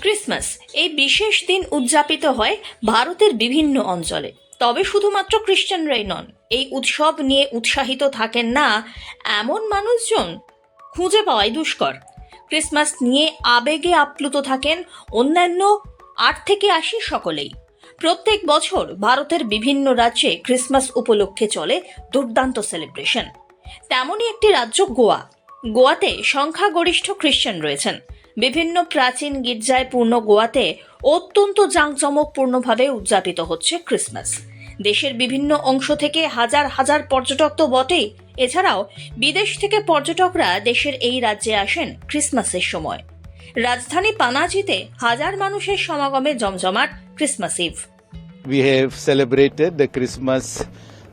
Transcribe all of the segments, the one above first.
Christmas, এই বিশেষ দিন উদযাপিত হয় ভারতের বিভিন্ন অঞ্চলে। তবে শুধুমাত্র খ্রিস্টানরাই নন, এই উৎসব নিয়ে উৎসাহিত থাকেন না এমন মানুষজন খুঁজে পাওয়াই দুষ্কর। ক্রিসমাস নিয়ে আবেগে আপ্লুত থাকেন অন্যান্য আট থেকে আশি সকলেই। প্রত্যেক বছর ভারতের বিভিন্ন রাজ্যে ক্রিসমাস উপলক্ষে চলে দুর্দান্ত সেলিব্রেশন। তেমনই একটি রাজ্য গোয়া। গোয়াতে সংখ্যাগরিষ্ঠ খ্রিস্টান রয়েছেন। বিভিন্ন প্রাচীন গির্জায় পূর্ণ গোয়াতে অত্যন্ত জাঁকজমকপূর্ণভাবে উদযাপিত হচ্ছে ক্রিসমাস। দেশের বিভিন্ন অংশ থেকে হাজার হাজার পর্যটক তো বটেই। এছাড়াও বিদেশ থেকে পর্যটকরা দেশের এই রাজ্যে আসেন ক্রিসমাসের সময়। রাজধানী পানাজিতে হাজার মানুষের সমাগমে জমজমাট Christmas eve. We have celebrated the Christmas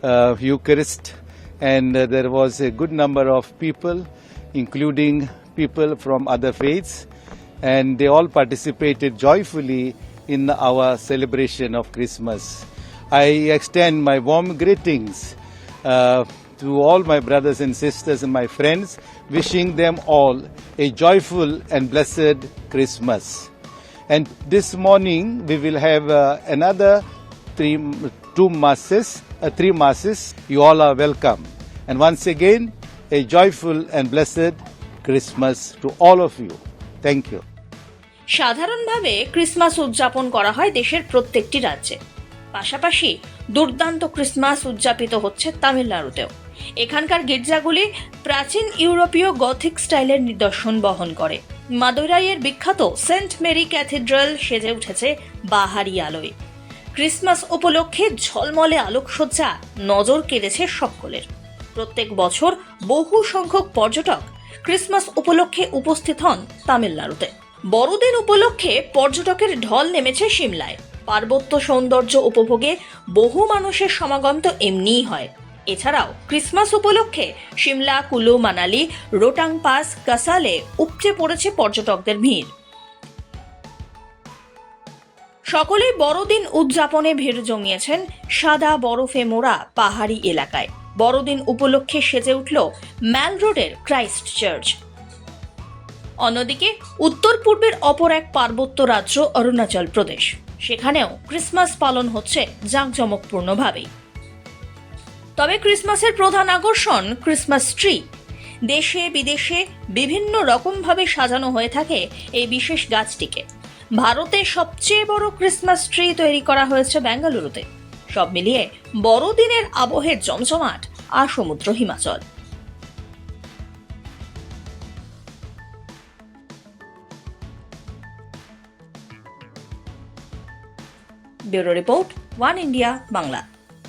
uh, Eucharist, and uh, there was a good number of people, including people from other faiths, and they all participated joyfully in our celebration of Christmas. I extend my warm greetings uh, to all my brothers and sisters and my friends, wishing them all a joyful and blessed Christmas. And this morning we will have uh, another three, two masses, uh, three masses. You all are welcome. And once again, a joyful and blessed Christmas to all of you. Thank you. সাধারণভাবে Christmas উদযাপন করা হয় দেশের প্রত্যেকটি রাজ্যে। পাশাপাশি দুর্দান্ত Christmas উদযাপিত হচ্ছে তামিলনাড়ুতেও। এখানকার গির্জাগুলি প্রাচীন ইউরোপীয় গথিক স্টাইলের নিদর্শন বহন করে। মাদুরাইয়ের বিখ্যাত সেন্ট মেরি ক্যাথিড্রাল সেজে উঠেছে বাহারি আলোয়। ক্রিসমাস উপলক্ষে ঝলমলে আলোকসজ্জা নজর কেড়েছে সকলের। প্রত্যেক বছর বহু সংখ্যক পর্যটক ক্রিসমাস উপলক্ষে উপস্থিত হন তামিলনাড়ুতে। বড়দিন উপলক্ষে পর্যটকের ঢল নেমেছে সিমলায়। পার্বত্য সৌন্দর্য উপভোগে বহু মানুষের সমাগম তো এমনিই হয়। এছাড়াও ক্রিসমাস উপলক্ষে সিমলা, কুলু, মানালি, রোটাং পাস, কাসালে উপচে পড়েছে পর্যটকদের ভিড়। সকলেই বড়দিন উদযাপনে ভিড় জমিয়েছেন সাদা বরফে মোড়া পাহাড়ি এলাকায়। বড়দিন উপলক্ষে সেজে উঠল ম্যাল রোডের ক্রাইস্ট চার্চ। অন্যদিকে উত্তর পূর্বের অপর এক পার্বত্য রাজ্য অরুণাচল প্রদেশ। সেখানেও ক্রিসমাস পালন হচ্ছে জাঁকজমকপূর্ণভাবেই। তবে ক্রিসমাসের প্রধান আকর্ষণ ক্রিসমাস ট্রি। দেশে বিদেশে বিভিন্ন রকমভাবে সাজানো হয়ে থাকে এই বিশেষ গাছটিকে। ভারতের সবচেয়ে বড় ক্রিসমাস ট্রি তৈরি করা হয়েছে বেঙ্গালুরুতে সব মিলিয়ে বড়দিনের আবহে জমজমাট আর সমুদ্র Himachal. Bureau report One India Bangla.